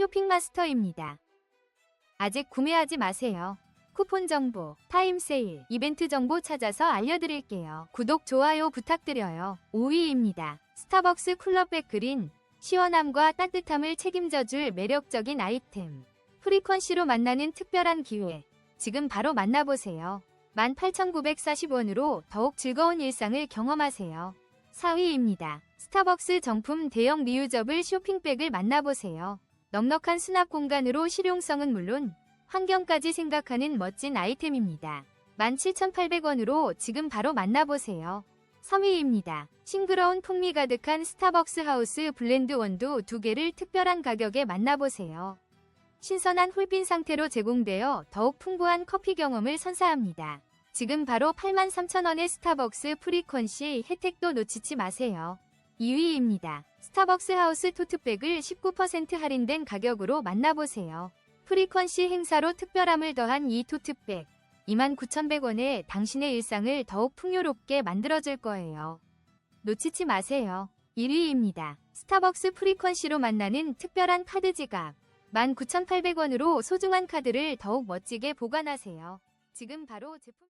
쇼핑마스터입니다. 아직 구매하지 마세요. 쿠폰 정보, 타임 세일, 이벤트 정보 찾아서 알려드릴게요. 구독, 좋아요 부탁드려요. 5위입니다. 스타벅스 쿨러백 그린. 시원함과 따뜻함을 책임져줄 매력적인 아이템. 프리퀀시로 만나는 특별한 기회. 지금 바로 만나보세요. 18,940원으로 더욱 즐거운 일상을 경험하세요. 4위입니다. 스타벅스 정품 대형 리유저블 쇼핑백을 만나보세요. 넉넉한 수납 공간으로 실용성은 물론 환경까지 생각하는 멋진 아이템입니다. 17,800원으로 지금 바로 만나보세요. 3위입니다. 싱그러운 풍미 가득한 스타벅스 하우스 블렌드 원두 두 개를 특별한 가격에 만나보세요. 신선한 홀빈 상태로 제공되어 더욱 풍부한 커피 경험을 선사합니다. 지금 바로 83,000원의 스타벅스 프리퀀시 혜택도 놓치지 마세요. 2위입니다. 스타벅스 하우스 토트백을 19% 할인된 가격으로 만나보세요. 프리퀀시 행사로 특별함을 더한 이 토트백 29,100원에 당신의 일상을 더욱 풍요롭게 만들어줄 거예요. 놓치지 마세요. 1위입니다. 스타벅스 프리퀀시로 만나는 특별한 카드 지갑 19,800원으로 소중한 카드를 더욱 멋지게 보관하세요. 지금 바로 제품